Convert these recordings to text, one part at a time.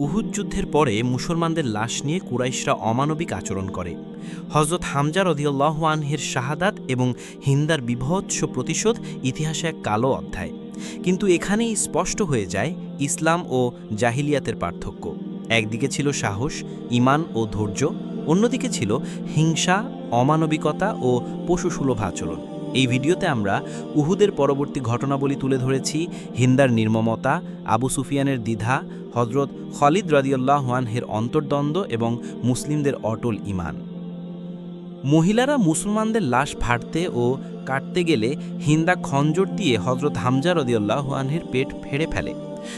উহুদ যুদ্ধের পরে মুসলমানদের লাশ নিয়ে কুরাইশরা অমানবিক আচরণ করে। হজরত হামজা রদিউল্লাহ আনহের শাহাদাত এবং হিন্দার বিভৎস প্রতিশোধ ইতিহাসে এক কালো অধ্যায়। কিন্তু এখানেই স্পষ্ট হয়ে যায় ইসলাম ও জাহিলিয়াতের পার্থক্য। একদিকে ছিল সাহস ইমান ও ধৈর্য, অন্যদিকে ছিল হিংসা, অমানবিকতা ও পশুসুলভ আচরণ। এই ভিডিওতে আমরা উহুদের পরবর্তী ঘটনাবলী তুলে ধরেছি হিন্দার নির্মমতা, আবু সুফিয়ানের দ্বিধা হজরত খালিদ রাদিউল্লাহ ওয়ানহের অন্তর্দ্বন্দ্ব এবং মুসলিমদের অটল ইমান মহিলারা মুসলমানদের লাশ ফাড়তে ও কাটতে গেলে হিন্দা খঞ্জর দিয়ে হজরত হামজা রদিউল্লাহ ওয়ানহের পেট ফেড়ে ফেলে।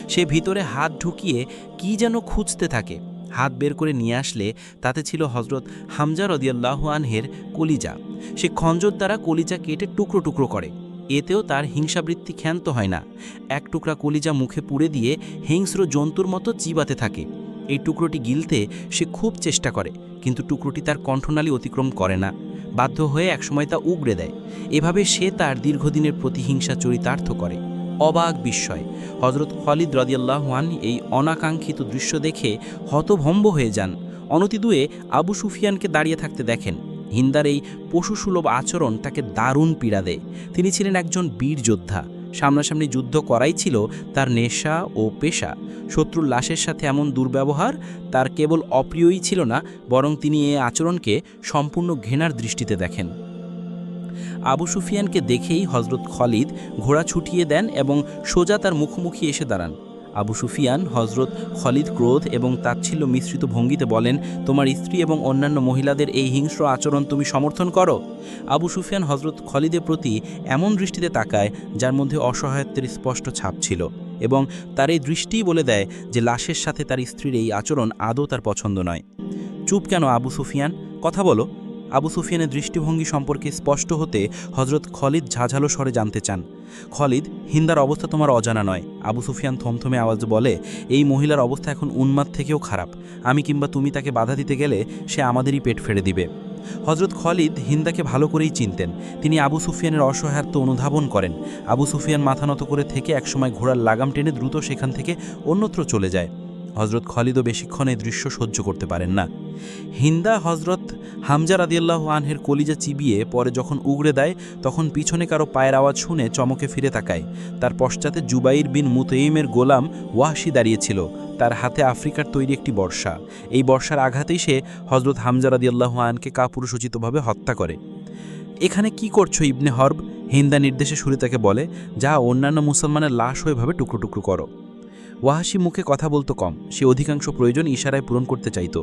সে ভিতরে হাত ঢুকিয়ে কি যেন খুঁজতে থাকে। হাত বের করে নিয়ে আসলে তাতে ছিল হজরত হামজা রদিয়াল্লাহ আনহের কলিজা। সে খঞ্জর দ্বারা কলিজা কেটে টুকরো টুকরো করে। এতেও তার হিংসাবৃত্তি ক্ষান্ত হয় না। এক টুকরা কলিজা মুখে পুড়ে দিয়ে হিংস্র জন্তুর মতো চিবাতে থাকে। এই টুকরোটি গিলতে সে খুব চেষ্টা করে, কিন্তু টুকরোটি তার কণ্ঠনালী অতিক্রম করে না। বাধ্য হয়ে একসময় তা উগড়ে দেয়। এভাবে সে তার দীর্ঘদিনের প্রতিহিংসা চরিতার্থ করে। অবাক বিস্ময়। হজরত খালিদ রদিয়াল্লাহান এই অনাকাঙ্ক্ষিত দৃশ্য দেখে হতভম্ব হয়ে যান। অনতিদূয়ে আবু সুফিয়ানকে দাঁড়িয়ে থাকতে দেখেন। হিন্দার এই পশুসুলভ আচরণ তাকে দারুণ পীড়া দেয়। তিনি ছিলেন একজন বীর যোদ্ধা। সামনাসামনি যুদ্ধ করাই ছিল তার নেশা ও পেশা। শত্রুর লাশের সাথে এমন দুর্ব্যবহার তার কেবল অপ্রিয়ই ছিল না, বরং তিনি এ আচরণকে সম্পূর্ণ ঘৃণার দৃষ্টিতে দেখেন। আবু সুফিয়ানকে দেখেই হজরত খালিদ ঘোড়া ছুটিয়ে দেন এবং সোজা তার মুখোমুখি এসে দাঁড়ান। আবু সুফিয়ান হজরত খলিদ ক্রোধ এবং তাচ্ছিল্য মিশ্রিত ভঙ্গিতে বলেন, তোমার স্ত্রী এবং অন্যান্য মহিলাদের এই হিংস্র আচরণ তুমি সমর্থন করো? আবু সুফিয়ান হজরত খলিদের প্রতি এমন দৃষ্টিতে তাকায়, যার মধ্যে অসহায়ত্বের স্পষ্ট ছাপ ছিল এবং তার এই দৃষ্টিই বলে দেয় যে লাশের সাথে তার স্ত্রীর এই আচরণ আদৌ তার পছন্দ নয়। চুপ কেন আবু সুফিয়ান? কথা বলো। আবু সুফিয়ানের দৃষ্টিভঙ্গি সম্পর্কে স্পষ্ট হতে হজরত খলিদ ঝাঝালো স্বরে জানতে চান। খলিদ, হিন্দার অবস্থা তোমার অজানা নয়। আবু সুফিয়ান থমথমে আওয়াজ বলে, এই মহিলার অবস্থা এখন উন্মাদ থেকেও খারাপ। আমি কিংবা তুমি তাকে বাধা দিতে গেলে সে আমাদেরই পেট ফেড়ে দিবে। হজরত খলিদ হিন্দাকে ভালো করেই চিনতেন। তিনি আবু সুফিয়ানের অসহায়ত্ব অনুধাবন করেন। আবু সুফিয়ান মাথা নত করে থেকে একসময় ঘোড়ার লাগাম টেনে দ্রুত সেখান থেকে অন্যত্র চলে যায়। হজরত খলিদও বেশিক্ষণ এই দৃশ্য সহ্য করতে পারেন না। হিন্দা হজরত হামজা রাদিয়াল্লাহ আনহের কলিজা চিবিয়ে পরে যখন উগড়ে দেয়, তখন পিছনে কারও পায়ের আওয়াজ শুনে চমকে ফিরে তাকায়। তার পশ্চাতে জুবাইর বিন মুতঈমের গোলাম ওয়াহশি দাঁড়িয়েছিল। তার হাতে আফ্রিকার তৈরি একটি বর্ষা। এই বর্ষার আঘাতেই সে হজরত হামজা রাদিয়াল্লাহ আনকে কাপুরুষোচিতভাবে হত্যা করে। এখানে কি করছ ইবনে হর্ব? হিন্দা নির্দেশে শুরু তাকে বলে, যা অন্যান্য মুসলমানের লাশ হয়েভাবে টুকরো টুকরো করো। ওয়াহাসি মুখে কথা বলতো কম। সে অধিকাংশ প্রয়োজন ইশারায় পূরণ করতে চাইত।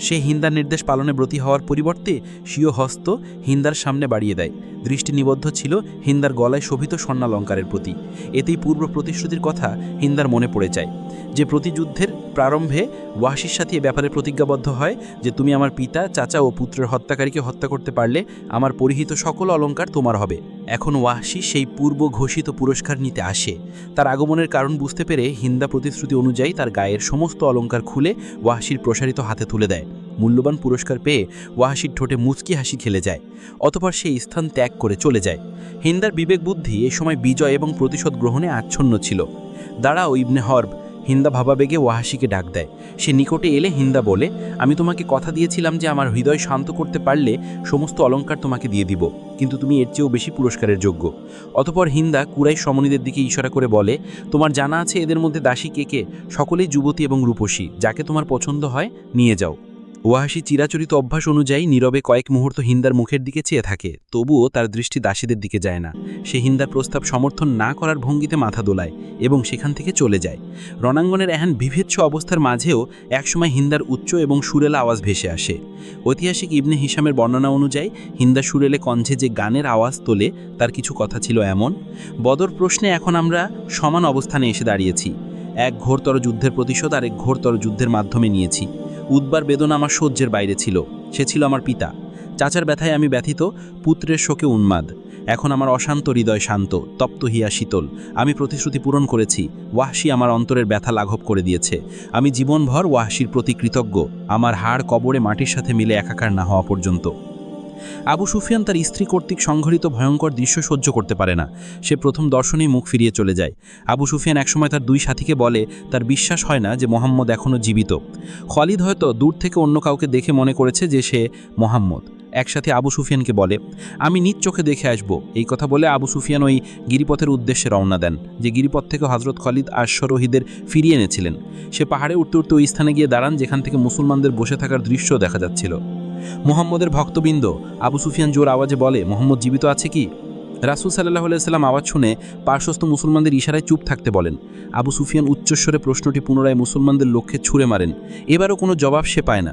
সে হিন্দার নির্দেশ পালনে ব্রতী হওয়ার পরিবর্তে স্বীয় হস্ত হিন্দার সামনে বাড়িয়ে দেয়। দৃষ্টি নিবদ্ধ ছিল হিন্দার গলায় শোভিত স্বর্ণালঙ্কারের প্রতি। এতেই পূর্ব প্রতিশ্রুতির কথা হিন্দার মনে পড়ে যায়। যে প্রতিযুদ্ধের প্রারম্ভে ওয়াহাসির সাথে এ ব্যাপারে প্রতিজ্ঞাবদ্ধ হয় যে, তুমি আমার পিতা, চাচা ও পুত্রের হত্যাকারীকে হত্যা করতে পারলে আমার পরিহিত সকল অলঙ্কার তোমার হবে। এখন ওয়াহশি সেই পূর্ব ঘোষিত পুরস্কার নিতে আসে। তার আগমনের কারণ বুঝতে পেরে হিন্দা প্রতিশ্রুতি অনুযায়ী তার গায়ের সমস্ত অলঙ্কার খুলে ওয়াহশির প্রসারিত হাতে তুলে দেয়। মূল্যবান পুরস্কার পেয়ে ওয়াহাসির ঠোঁটে মুচকি হাসি খেলে যায়, অতপর সেই স্থান ত্যাগ করে চলে যায়। হিন্দার বিবেক বুদ্ধি এ সময় বিজয় এবং প্রতিশোধ গ্রহণে আচ্ছন্ন ছিল। দাঁড়াও ইবনে হর্ব হিন্দা ভাবাবেগে ওয়াহাসিকে ডাক দেয়। সে নিকটে এলে হিন্দা বলে, আমি তোমাকে কথা দিয়েছিলাম যে আমার হৃদয় শান্ত করতে পারলে সমস্ত অলঙ্কার তোমাকে দিয়ে দিব, কিন্তু তুমি এর চেয়েও বেশি পুরস্কারের যোগ্য। অতপর হিন্দা কুরাই সমনীদের দিকে ইশারা করে বলে, তোমার জানা আছে এদের মধ্যে দাসী কে কে? সকলেই যুবতী এবং রূপসী। যাকে তোমার পছন্দ হয়, নিয়ে যাও। ওয়াহাসি চিরাচরিত অভ্যাস অনুযায়ী নীরবে কয়েক মুহূর্ত হিন্দার মুখের দিকে চেয়ে থাকে, তবুও তার দৃষ্টি দাসীদের দিকে যায় না। সে হিন্দার প্রস্তাব সমর্থন না করার ভঙ্গিতে মাথা দোলায় এবং সেখান থেকে চলে যায়। রণাঙ্গনের এহেন বিভেচ্ছ অবস্থার মাঝেও একসময় হিন্দার উচ্চ এবং সুরেলা আওয়াজ ভেসে আসে। ঐতিহাসিক ইবনে হিসামের বর্ণনা অনুযায়ী, হিন্দা সুরেলে কণ্ঠে যে গানের আওয়াজ তোলে, তার কিছু কথা ছিল এমন। বদর প্রশ্নে এখন আমরা সমান অবস্থানে এসে দাঁড়িয়েছি। এক ঘোরতর যুদ্ধের প্রতিশোধ আর এক ঘোরতর যুদ্ধের মাধ্যমে নিয়েছি। উদ্বার বেদনা আমার সহ্যের বাইরে ছিল। সে ছিল আমার পিতা। চাচার ব্যথায় আমি ব্যথিত, পুত্রের শোকে উন্মাদ। এখন আমার অশান্ত হৃদয় শান্ত, তপ্ত হিয়া শীতল। আমি প্রতিশ্রুতি পূরণ করেছি, ওয়াহশি আমার অন্তরের ব্যথা লাঘব করে দিয়েছে। আমি জীবনভর ওয়াহশির প্রতি কৃতজ্ঞ, আমার হাড় কবরে মাটির সাথে মিলে একাকার না হওয়া পর্যন্ত। আবু সুফিয়ান তার স্ত্রী কর্তৃক সংঘটিত ভয়ঙ্কর দৃশ্য সহ্য করতে পারে না। সে প্রথম দর্শনেই মুখ ফিরিয়ে চলে যায়। আবু সুফিয়ান একসময় তার দুই সাথীকে বলে, তার বিশ্বাস হয় না যে মোহাম্মদ এখনও জীবিত। খালিদ হয়তো দূর থেকে অন্য কাউকে দেখে মনে করেছে যে সে মোহাম্মদ। একসাথে আবু সুফিয়ানকে বলে, আমি নিজ চোখে দেখে আসব। এই কথা বলে আবু সুফিয়ান ওই গিরিপথের উদ্দেশ্যে রওনা দেন, যে গিরিপথ থেকে হজরত খালিদ আশ্বরোহীদের ফিরিয়ে এনেছিলেন। সে পাহাড়ে উঠতে উঠতে ওই স্থানে গিয়ে দাঁড়ান, যেখান থেকে মুসলমানদের বসে থাকার দৃশ্য দেখা যাচ্ছিল। মোহাম্মদের ভক্তবৃন্দ আবু সুফিয়ান জোর আওয়াজে বলে, মোহাম্মদ জীবিত আছে কি? রাসুল সাল্লাহ সাল্লাম আওয়াজ শুনে পার্শ্বস্থ মুসলমানদের ইশারায় চুপ থাকতে বলেন। আবু সুফিয়ান উচ্চস্বরে প্রশ্নটি পুনরায় মুসলমানদের লক্ষ্যে ছুঁড়ে মারেন। এবারও কোনো জবাব সে পায় না।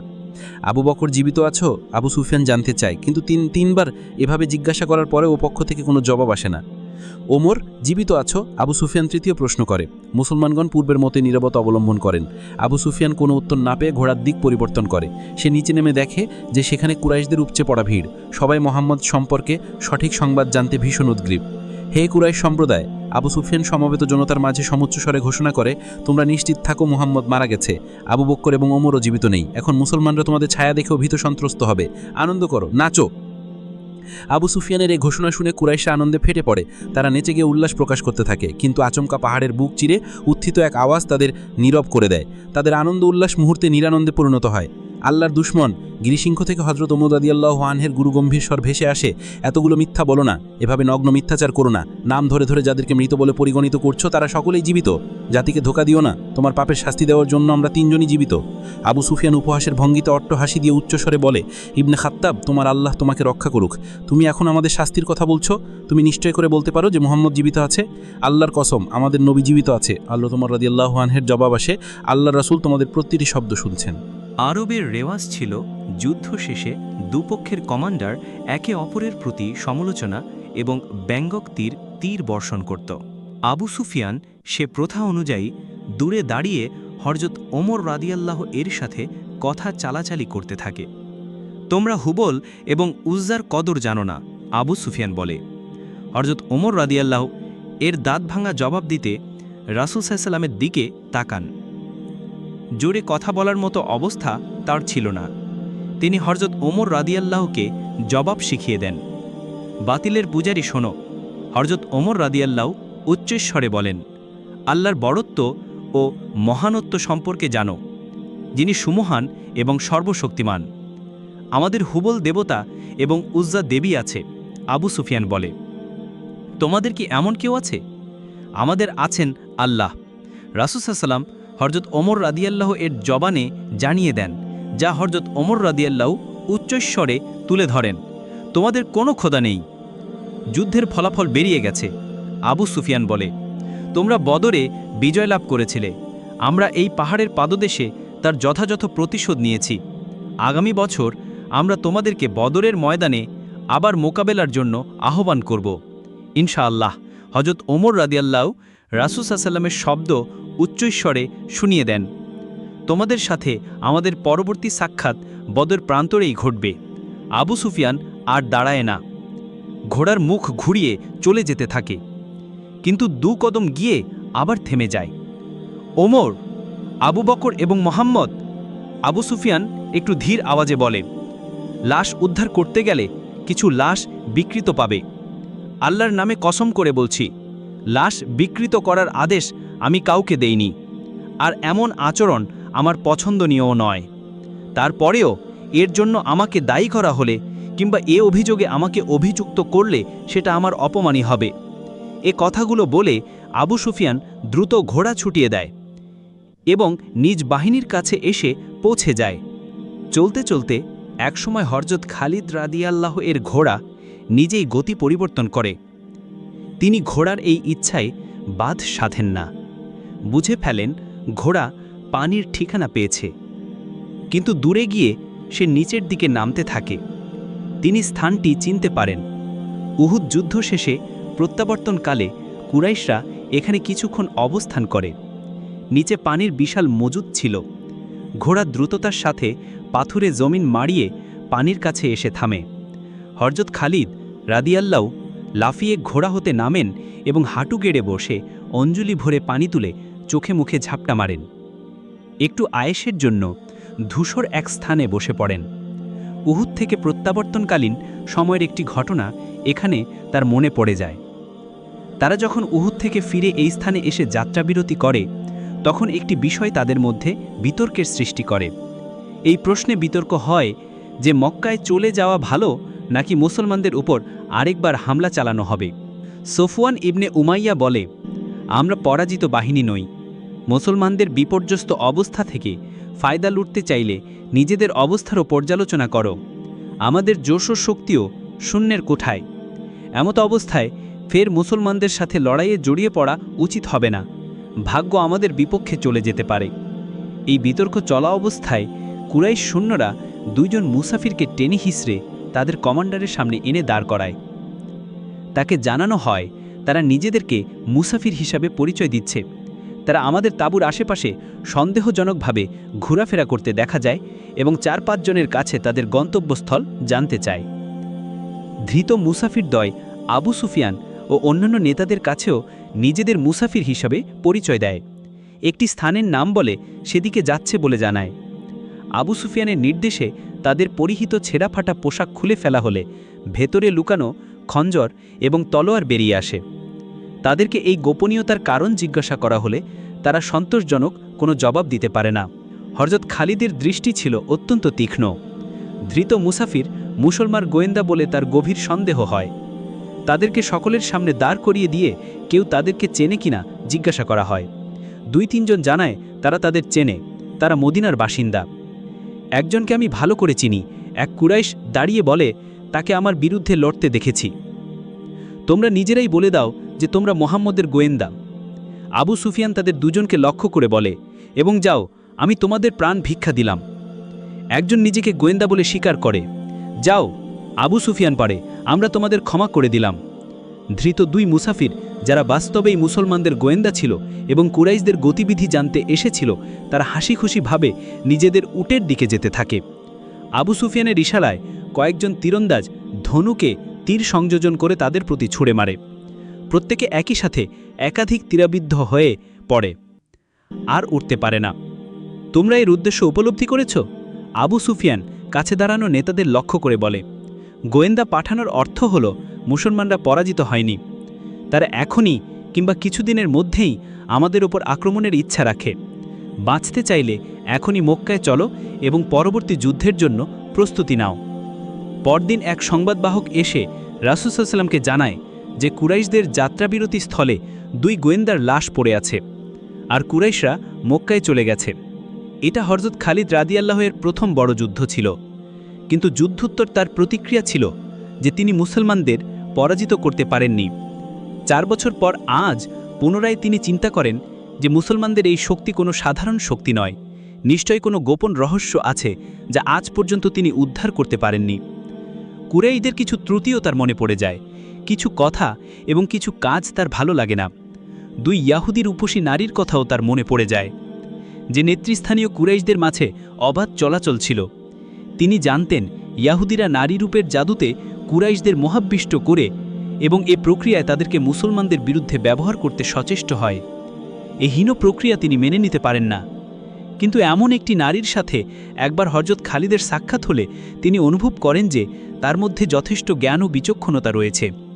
আবু বকর জীবিত আছো? আবু সুফিয়ান জানতে চায়, কিন্তু তিন তিনবার এভাবে জিজ্ঞাসা করার পরে ও পক্ষ থেকে কোনো জবাব আসে না। ওমর, জীবিত আছো? আবু সুফিয়ান তৃতীয় প্রশ্ন করে। মুসলমানগণ পূর্বের মতে নীরবতা অবলম্বন করেন। আবু সুফিয়ান কোনো উত্তর না পেয়ে ঘোড়ার দিক পরিবর্তন করে। সে নিচে নেমে দেখে যে সেখানে কুরাইশদের উপচে পড়া ভিড়। সবাই মোহাম্মদ সম্পর্কে সঠিক সংবাদ জানতে ভীষণ উদ্গ্রীব। হে কুরাইশ সম্প্রদায়, আবু সুফিয়ান সমবেত জনতার মাঝে সমুচ্চ স্বরে ঘোষণা করে, তোমরা নিশ্চিত থাকো মুহাম্মদ মারা গেছে। আবু বক্কর এবং ওমরও জীবিত নেই। এখন মুসলমানরা তোমাদের ছায়া দেখেও ভীত সন্ত্রস্ত হবে। আনন্দ করো, নাচো। আবু সুফিয়ানের এই ঘোষণা শুনে কুরাইশা আনন্দে ফেটে পড়ে। তারা নেচে গিয়ে উল্লাস প্রকাশ করতে থাকে, কিন্তু আচমকা পাহাড়ের বুক চিরে উত্থিত এক আওয়াজ তাদের নীরব করে দেয়। তাদের আনন্দ উল্লাস মুহূর্তে নিরানন্দে পরিণত হয়। আল্লাহর দুশ্মন। গিরিসিংহ থেকে হজরত ওমদ আদিয়াল্লাহ আনহের গুরু গম্ভীর স্বর ভেসে আসে, এতগুলো মিথ্যা বলো না। এভাবে নগ্ন মিথ্যাচার করো না। নাম ধরে ধরে যাদেরকে মৃত বলে পরিগণিত করছ, তারা সকলেই জীবিত। জাতিকে ধোকা দিও না। তোমার পাপের শাস্তি দেওয়ার জন্য আমরা তিনজনই জীবিত। আবু সুফিয়ান উপহাসের ভঙ্গিতে অট্ট হাসি দিয়ে উচ্চস্বরে বলে, ইবনে খাত্তাব, তোমার আল্লাহ তোমাকে রক্ষা করুক। তুমি এখন আমাদের শাস্তির কথা বলছো? তুমি নিশ্চয় করে বলতে পারো যে মোহাম্মদ জীবিত আছে? আল্লাহর কসম, আমাদের নবী জীবিত আছে। আল্লাহ তোমার আল্লাহ আনহের জবাব আসে আল্লাহ রাসূল তোমাদের প্রতিটি শব্দ শুনছেন। আরবের রেওয়াজ ছিল যুদ্ধ শেষে দুপক্ষের কমান্ডার একে অপরের প্রতি সমালোচনা এবং ব্যঙ্গক তীর তীর বর্ষণ করত। আবু সুফিয়ান সে প্রথা অনুযায়ী দূরে দাঁড়িয়ে হরজত ওমর রাদিয়াল্লাহ এর সাথে কথা চালাচালি করতে থাকে। তোমরা হুবল এবং উজ্জার কদর জানো না, আবু সুফিয়ান বলে। হরজত ওমর রাদিয়াল্লাহ এর দাঁত ভাঙা জবাব দিতে রাসুল সাল্লামের দিকে তাকান। জোরে কথা বলার মতো অবস্থা তার ছিল না। তিনি হরজত ওমর রাদিয়াল্লাহকে জবাব শিখিয়ে দেন, বাতিলের পূজারি শোনো। হরজত ওমর রাদিয়াল্লাহ উচ্চস্বরে বলেন, আল্লাহর বড়ত্ব ও মহানত্ব সম্পর্কে জানো। যিনি সুমহান এবং সর্বশক্তিমান। আমাদের হুবল দেবতা এবং উজ্জা দেবী আছে, আবু সুফিয়ান বলে। তোমাদের কি এমন কেউ আছে? আমাদের আছেন আল্লাহ। রাসুসাল্লাম হরজত ওমর রাদিয়াল্লাহ এর জবানে জানিয়ে দেন, যা হরজত ওমর রাদিয়াল্লাহ উচ্চস্বরে তুলে ধরেন, তোমাদের কোনো খোদা নেই। যুদ্ধের ফলাফল বেরিয়ে গেছে। আবু সুফিয়ান বলে, তোমরা বদরে বিজয় লাভ করেছিলে। আমরা এই পাহাড়ের পাদদেশে তার যথাযথ প্রতিশোধ নিয়েছি। আগামী বছর আমরা তোমাদেরকে বদরের ময়দানে আবার মোকাবেলার জন্য আহ্বান করব। ইনশাআল্লাহ হজরত ওমর রাদিয়াল্লাহ রাসুসাল্লামের শব্দ উচ্চস্বরে শুনিয়ে দেন, তোমাদের সাথে আমাদের পরবর্তী সাক্ষাৎ বদর প্রান্তরেই ঘটবে। আবু সুফিয়ান আর দাঁড়ায় না। ঘোড়ার মুখ ঘুরিয়ে চলে যেতে থাকে। কিন্তু দু কদম গিয়ে আবার থেমে যায়। ওমর, আবু বকর এবং মোহাম্মদ? আবু সুফিয়ান একটু ধীর আওয়াজে বলে, লাশ উদ্ধার করতে গেলে কিছু লাশ বিকৃত পাবে। আল্লাহর নামে কসম করে বলছি, লাশ বিকৃত করার আদেশ আমি কাউকে দেইনি। আর এমন আচরণ আমার পছন্দনীয়ও নয়। তারপরেও এর জন্য আমাকে দায়ী করা হলে কিংবা এ অভিযোগে আমাকে অভিযুক্ত করলে সেটা আমার অপমানই হবে। এ কথাগুলো বলে আবু সুফিয়ান দ্রুত ঘোড়া ছুটিয়ে দেয় এবং নিজ বাহিনীর কাছে এসে পৌঁছে যায়। চলতে চলতে একসময় হরজত খালিদ রাদিয়াল্লাহ এর ঘোড়া নিজেই গতি পরিবর্তন করে। তিনি ঘোড়ার এই ইচ্ছায় বাধ সাধেন না। বুঝে ফেলেন ঘোড়া পানির ঠিকানা পেয়েছে। কিন্তু দূরে গিয়ে সে নিচের দিকে নামতে থাকে। তিনি স্থানটি চিনতে পারেন। উহুদ যুদ্ধ শেষে প্রত্যাবর্তনকালে কুরাইশরা এখানে কিছুক্ষণ অবস্থান করে। নিচে পানির বিশাল মজুদ ছিল। ঘোড়া দ্রুততার সাথে পাথুরে জমিন মাড়িয়ে পানির কাছে এসে থামে। হরজত খালিদ রাদিয়াল্লাও লাফিয়ে ঘোড়া হতে নামেন এবং হাঁটু গেড়ে বসে অঞ্জলি ভরে পানি তুলে চোখে মুখে ঝাপটা মারেন। একটু আয়েসের জন্য ধূসর এক স্থানে বসে পড়েন। উহুদ থেকে প্রত্যাবর্তনকালীন সময়ের একটি ঘটনা এখানে তার মনে পড়ে যায়। তারা যখন উহুদ থেকে ফিরে এই স্থানে এসে যাত্রাবিরতি করে, তখন একটি বিষয় তাদের মধ্যে বিতর্কের সৃষ্টি করে। এই প্রশ্নে বিতর্ক হয় যে, মক্কায় চলে যাওয়া ভালো নাকি মুসলমানদের উপর আরেকবার হামলা চালানো হবে? সোফওয়ান ইবনে উমাইয়া বলে, আমরা পরাজিত বাহিনী নই। মুসলমানদের বিপর্যস্ত অবস্থা থেকে ফায়দা লুটতে চাইলে নিজেদের অবস্থারও পর্যালোচনা করো। আমাদের জোশ শক্তিও শূন্যের কোঠায়। এমত অবস্থায় ফের মুসলমানদের সাথে লড়াইয়ে জড়িয়ে পড়া উচিত হবে না। ভাগ্য আমাদের বিপক্ষে চলে যেতে পারে। এই বিতর্ক চলা অবস্থায় কুরাইশ সৈন্যরা দুইজন মুসাফিরকে টেনে হিসড়ে তাদের কমান্ডারের সামনে এনে দাঁড় করায়। তাকে জানানো হয়, তারা নিজেদেরকে মুসাফির হিসাবে পরিচয় দিচ্ছে। তারা আমাদের তাঁবুর আশেপাশে সন্দেহজনকভাবে ঘোরাফেরা করতে দেখা যায় এবং চার পাঁচজনের কাছে তাদের গন্তব্যস্থল জানতে চায়। ধৃত মুসাফির দয় আবু সুফিয়ান ও অন্যান্য নেতাদের কাছেও নিজেদের মুসাফির হিসাবে পরিচয় দেয়। একটি স্থানের নাম বলে সেদিকে যাচ্ছে বলে জানায়। আবু সুফিয়ানের নির্দেশে তাদের পরিহিত ছেঁড়াফাটা পোশাক খুলে ফেলা হলে ভেতরে লুকানো খঞ্জর এবং তলোয়ার বেরিয়ে আসে। তাদেরকে এই গোপনীয়তার কারণ জিজ্ঞাসা করা হলে তারা সন্তোষজনক কোনো জবাব দিতে পারে না। হরজত খালিদের দৃষ্টি ছিল অত্যন্ত তীক্ষ্ণ। ধৃত মুসাফির মুসলমান গোয়েন্দা বলে তার গভীর সন্দেহ হয়। তাদেরকে সকলের সামনে দাঁড় করিয়ে দিয়ে কেউ তাদেরকে চেনে কিনা জিজ্ঞাসা করা হয়। দুই তিনজন জানায় তারা তাদের চেনে, তারা মদিনার বাসিন্দা। একজনকে আমি ভালো করে চিনি, এক কুরাইশ দাঁড়িয়ে বলে, তাকে আমার বিরুদ্ধে লড়তে দেখেছি। তোমরা নিজেরাই বলে দাও যে তোমরা মোহাম্মদের গোয়েন্দা। আবু সুফিয়ান তাদের দুজনকে লক্ষ্য করে বলে, এবং যাও, আমি তোমাদের প্রাণ ভিক্ষা দিলাম। একজন নিজেকে গোয়েন্দা বলে স্বীকার করে, যাও, আবু সুফিয়ান পারে, আমরা তোমাদের ক্ষমা করে দিলাম। ধৃত দুই মুসাফির, যারা বাস্তবেই মুসলমানদের গোয়েন্দা ছিল এবং কুরাইশদের গতিবিধি জানতে এসেছিল, তারা হাসি খুশিভাবে নিজেদের উটের দিকে যেতে থাকে। আবু সুফিয়ানের ইশারায় কয়েকজন তীরন্দাজ ধনুকে তীর সংযোজন করে তাদের প্রতি ছুড়ে মারে। প্রত্যেকে একই সাথে একাধিক তীরাবিদ্ধ হয়ে পড়ে। আর উঠতে পারে না। তোমরা এর উদ্দেশ্য উপলব্ধি করেছ? আবু সুফিয়ান কাছে দাঁড়ানো নেতাদের লক্ষ্য করে বলে, গোয়েন্দা পাঠানোর অর্থ হল, মুসলমানরা পরাজিত হয়নি। তারা এখনই কিংবা কিছুদিনের মধ্যেই আমাদের ওপর আক্রমণের ইচ্ছা রাখে। বাঁচতে চাইলে এখনই মক্কায় চলো এবং পরবর্তী যুদ্ধের জন্য প্রস্তুতি নাও। পরদিন এক সংবাদবাহক এসে রাসুসাল্লামকে জানায় যে কুরাইশদের যাত্রাবিরতি স্থলে দুই গোয়েন্দার লাশ পড়ে আছে আর কুরাইশরা মক্কায় চলে গেছে। এটা হরজত খালিদ রাদিয়াল্লাহের প্রথম বড় যুদ্ধ ছিল। কিন্তু যুদ্ধোত্তর তার প্রতিক্রিয়া ছিল যে তিনি মুসলমানদের পরাজিত করতে পারেননি। চার বছর পর আজ পুনরায় তিনি চিন্তা করেন যে মুসলমানদের এই শক্তি কোনো সাধারণ শক্তি নয়, নিশ্চয় কোনো গোপন রহস্য আছে যা আজ পর্যন্ত তিনি উদ্ধার করতে পারেননি। কুরাইদের কিছু ত্রুটিও তার মনে পড়ে যায় কিছু কথা এবং কিছু কাজ তার ভালো লাগে না। দুই ইয়াহুদির উপসী নারীর কথাও তার মনে পড়ে যায়। যে নেতৃস্থানীয় কুরাইশদের মাঝে অবাধ চলাচল ছিল। তিনি জানতেন ইয়াহুদিরা নারী রূপের জাদুতে কুরাইশদের মহাবিষ্ট করে এবং এ প্রক্রিয়ায় তাদেরকে মুসলমানদের বিরুদ্ধে ব্যবহার করতে সচেষ্ট হয়। এই হীন প্রক্রিয়া তিনি মেনে নিতে পারেন না। কিন্তু এমন একটি নারীর সাথে একবার হরজত খালিদের সাক্ষাৎ হলে তিনি অনুভব করেন যে তার মধ্যে যথেষ্ট জ্ঞান ও বিচক্ষণতা রয়েছে।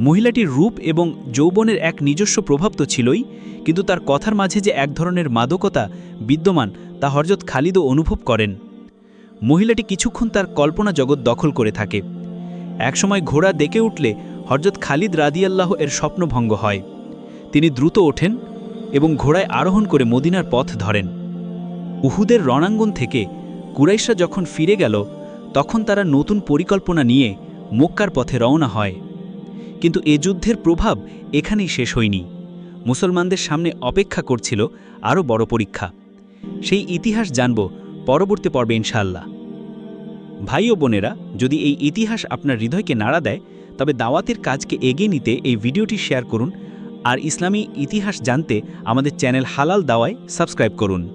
মহিলাটির রূপ এবং যৌবনের এক নিজস্ব প্রভাব তো ছিলই, কিন্তু তার কথার মাঝে যে এক ধরনের মাদকতা বিদ্যমান, তা হরজত খালিদও অনুভব করেন। মহিলাটি কিছুক্ষণ তার কল্পনা জগৎ দখল করে থাকে। একসময় ঘোড়া ডেকে উঠলে হরজত খালিদ রাদিয়াল্লাহ এর স্বপ্নভঙ্গ হয়। তিনি দ্রুত ওঠেন এবং ঘোড়ায় আরোহণ করে মদিনার পথ ধরেন। উহুদের রণাঙ্গন থেকে কুরাইশরা যখন ফিরে গেল, তখন তারা নতুন পরিকল্পনা নিয়ে মক্কার পথে রওনা হয়। কিন্তু এ যুদ্ধের প্রভাব এখানেই শেষ হয়নি। মুসলমানদের সামনে অপেক্ষা করছিল আরও বড় পরীক্ষা। সেই ইতিহাস জানব পরবর্তী পর্বে ইনশাল্লাহ ভাই ও বোনেরা, যদি এই ইতিহাস আপনার হৃদয়কে নাড়া দেয়, তবে দাওয়াতের কাজকে এগিয়ে নিতে এই ভিডিওটি শেয়ার করুন আর ইসলামী ইতিহাস জানতে আমাদের চ্যানেল হালাল দাওয়ায় সাবস্ক্রাইব করুন।